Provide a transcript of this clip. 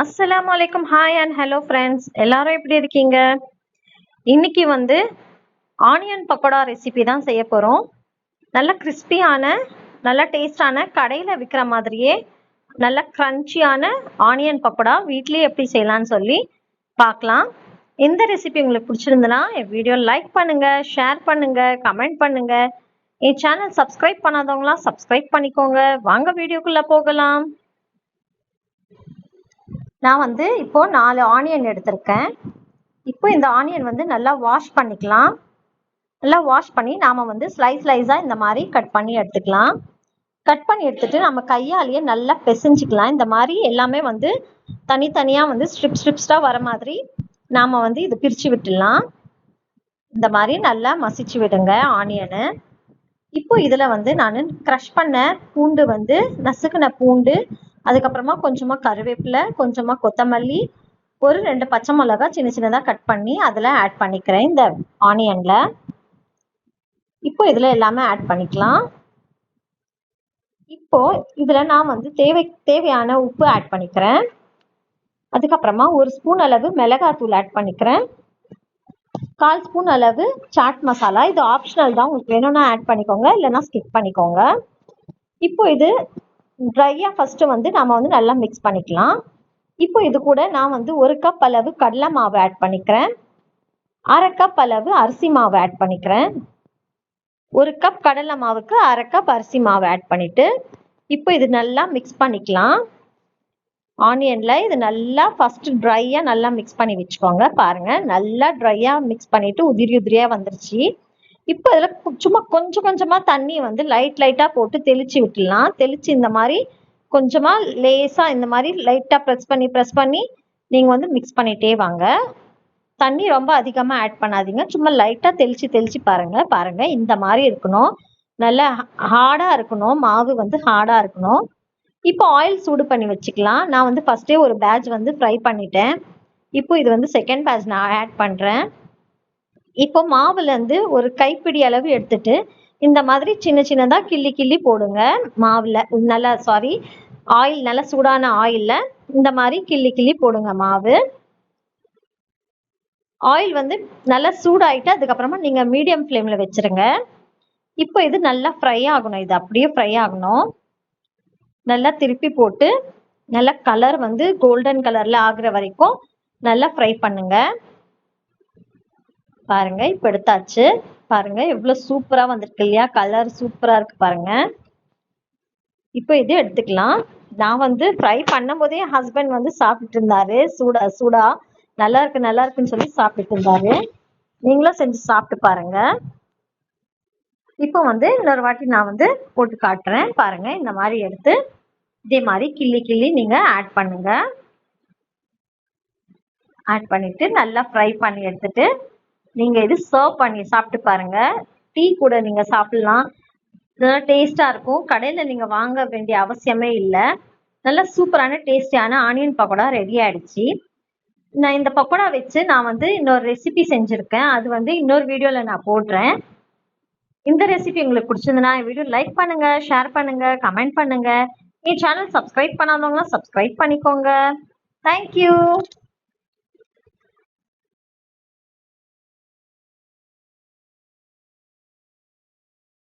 அஸ்லாம் வலைக்கம் hi and hello friends எல்லாரும் எப்படி இருக்கீங்க? இன்னைக்கு வந்து ஆனியன் பக்கோடா ரெசிபி தான் செய்ய போகிறோம் நல்ல கிறிஸ்பியான நல்ல டேஸ்டான கடையில் விற்கிற மாதிரியே நல்ல க்ரன்ச்சியான ஆனியன் பக்கோடா வீட்லேயே எப்படி செய்யலான்னு சொல்லி பார்க்கலாம். இந்த ரெசிபி உங்களுக்கு பிடிச்சிருந்துன்னா என் வீடியோ லைக் பண்ணுங்கள் ஷேர் பண்ணுங்கள் கமெண்ட் பண்ணுங்கள் என் சேனல் சப்ஸ்கிரைப் பண்ணாதவங்களாம் சப்ஸ்கிரைப் பண்ணிக்கோங்க. வாங்க வீடியோக்குள்ளே போகலாம். நான் வந்து இப்போ நாலு ஆனியன் எடுத்திருக்கேன். இப்போ இந்த ஆனியன் வந்து நல்லா வாஷ் பண்ணிக்கலாம். நல்லா வாஷ் பண்ணி நாம் வந்து ஸ்லைஸ் ஸ்லைஸாக இந்த மாதிரி கட் பண்ணி எடுத்துக்கலாம். கட் பண்ணி எடுத்துட்டு நம்ம கையாலேயே நல்லா பிசைஞ்சிக்கலாம். இந்த மாதிரி எல்லாமே வந்து தனித்தனியாக வந்து ஸ்ட்ரிப் ஸ்ட்ரிப்ஸ்டாக வர மாதிரி நாம் வந்து இது பிரித்து விட்டுடலாம். இந்த மாதிரி நல்லா மசிச்சு விடுங்க ஆனியனு. இப்போ இதில் வந்து நான் க்ரஷ் பண்ண பூண்டு வந்து நசுக்கின பூண்டு அதுக்கப்புறமா கொஞ்சமாக கருவேப்பிலை கொஞ்சமாக கொத்தமல்லி ஒரு ரெண்டு பச்சை மிளகா சின்ன சின்னதாக கட் பண்ணி அதில் ஆட் பண்ணிக்கிறேன். இந்த ஆனியனில் இப்போ இதில் எல்லாமே ஆட் பண்ணிக்கலாம். இப்போ இதில் நான் வந்து தேவை தேவையான உப்பு ஆட் பண்ணிக்கிறேன். அதுக்கப்புறமா ஒரு ஸ்பூன் அளவு மிளகாத்தூள் ஆட் பண்ணிக்கிறேன். கால் ஸ்பூன் அளவு சாட் மசாலா இது ஆப்ஷனல் தான். உங்களுக்கு வேணும்னா ஆட் பண்ணிக்கோங்க இல்லைன்னா ஸ்கிப் பண்ணிக்கோங்க. இப்போ இது ட்ரையாக ஃபஸ்ட்டு வந்து நம்ம வந்து நல்லா மிக்ஸ் பண்ணிக்கலாம். இப்போ இது கூட நான் வந்து ஒரு கப் அளவு கடலை மாவு ஆட் பண்ணிக்கிறேன். அரை கப் அளவு அரிசி மாவு ஆட் பண்ணிக்கிறேன். ஒரு கப் கடலை மாவுக்கு அரை கப் அரிசி மாவு ஆட் பண்ணிவிட்டு இப்போ இது நல்லா மிக்ஸ் பண்ணிக்கலாம். ஆனியனில் இது நல்லா ஃபஸ்ட்டு ட்ரையாக நல்லா மிக்ஸ் பண்ணி வச்சுக்கோங்க. பாருங்கள் நல்லா ட்ரையாக மிக்ஸ் பண்ணிவிட்டு உதிரி உதிரியாக வந்துருச்சு. இப்போ அதில் சும்மா கொஞ்சம் கொஞ்சமாக தண்ணி வந்து லைட் லைட்டாக போட்டு தெளித்து விட்டுடலாம். தெளித்து இந்த மாதிரி கொஞ்சமாக லேசாக இந்த மாதிரி லைட்டாக ப்ரெஸ் பண்ணி ப்ரெஸ் பண்ணி நீங்கள் வந்து மிக்ஸ் பண்ணிகிட்டே வாங்க. தண்ணி ரொம்ப அதிகமாக ஆட் பண்ணாதீங்க. சும்மா லைட்டாக தெளித்து தெளித்து பாருங்கள் பாருங்கள் இந்த மாதிரி இருக்கணும். நல்லா ஹார்டாக இருக்கணும். மாவு வந்து ஹார்டாக இருக்கணும். இப்போ ஆயில் சூடு பண்ணி வச்சுக்கலாம். நான் வந்து ஃபஸ்ட்டே ஒரு பேட்ச் வந்து ஃப்ரை பண்ணிட்டேன். இப்போ இது வந்து செகண்ட் பேட்ச் நான் ஆட் பண்ணுறேன் இப்போ மாவுலேருந்து ஒரு கைப்பிடி அளவு எடுத்துட்டு இந்த மாதிரி சின்ன சின்னதாக கிள்ளி கிள்ளி போடுங்க. மாவில் நல்லா சாரி ஆயில் நல்லா சூடான ஆயிலில் இந்த மாதிரி கிள்ளி கிள்ளி போடுங்க மாவு. ஆயில் வந்து நல்லா சூடாயிட்டு அதுக்கப்புறமா நீங்கள் மீடியம் ஃப்ளேமில் வச்சுருங்க. இப்போ இது நல்லா ஃப்ரை ஆகணும். இது அப்படியே ஃப்ரை ஆகணும். நல்லா திருப்பி போட்டு நல்லா கலர் வந்து கோல்டன் கலரில் ஆகுற வரைக்கும் நல்லா ஃப்ரை பண்ணுங்கள் பாருங்க. இப்போ எடுத்தாச்சு. பாருங்க. எவ்வளோ சூப்பராக வந்திருக்கு இல்லையா? கலர் சூப்பராக இருக்கு பாருங்க. இப்போ இது எடுத்துக்கலாம். நான் வந்து ஃப்ரை பண்ணும் போதே ஹஸ்பண்ட் வந்து சாப்பிட்டுட்டு இருந்தாரு. சூடா சூடா. நல்லா இருக்கு நல்லா இருக்குன்னு சொல்லி சாப்பிட்டுட்டு இருந்தாரு. நீங்களும் செஞ்சு சாப்பிட்டு பாருங்க. இப்போ வந்து இன்னொரு வாட்டி நான் வந்து போட்டு காட்டுறேன். பாருங்க. இந்த மாதிரி எடுத்து இதே மாதிரி கிள்ளி கிள்ளி நீங்க ஆட் பண்ணுங்க. ஆட் பண்ணிட்டு நல்லா ஃப்ரை பண்ணி எடுத்துட்டு நீங்க இது சர்வ் பண்ணி சாப்பிட்டு பாருங்க. டீ கூட நீங்க சாப்பிடலாம். நல்லா டேஸ்டா இருக்கும். கடையில நீங்க வாங்க வேண்டிய அவசியமே இல்லை. நல்ல சூப்பரான டேஸ்டியான ஆனியன் பக்கோடா ரெடி ஆயிடுச்சு. நான் இந்த பக்கோடா வச்சு நான் வந்து இன்னொரு ரெசிபி செஞ்சுருக்கேன். அது வந்து இன்னொரு வீடியோவில் நான் போடுறேன். இந்த ரெசிபி உங்களுக்கு பிடிச்சிருந்தனா வீடியோ லைக் பண்ணுங்க ஷேர் பண்ணுங்க கமெண்ட் பண்ணுங்க. என் சேனல் சப்ஸ்கிரைப் பண்ணாதவங்களாம் சப்ஸ்கிரைப் பண்ணிக்கோங்க. Thank you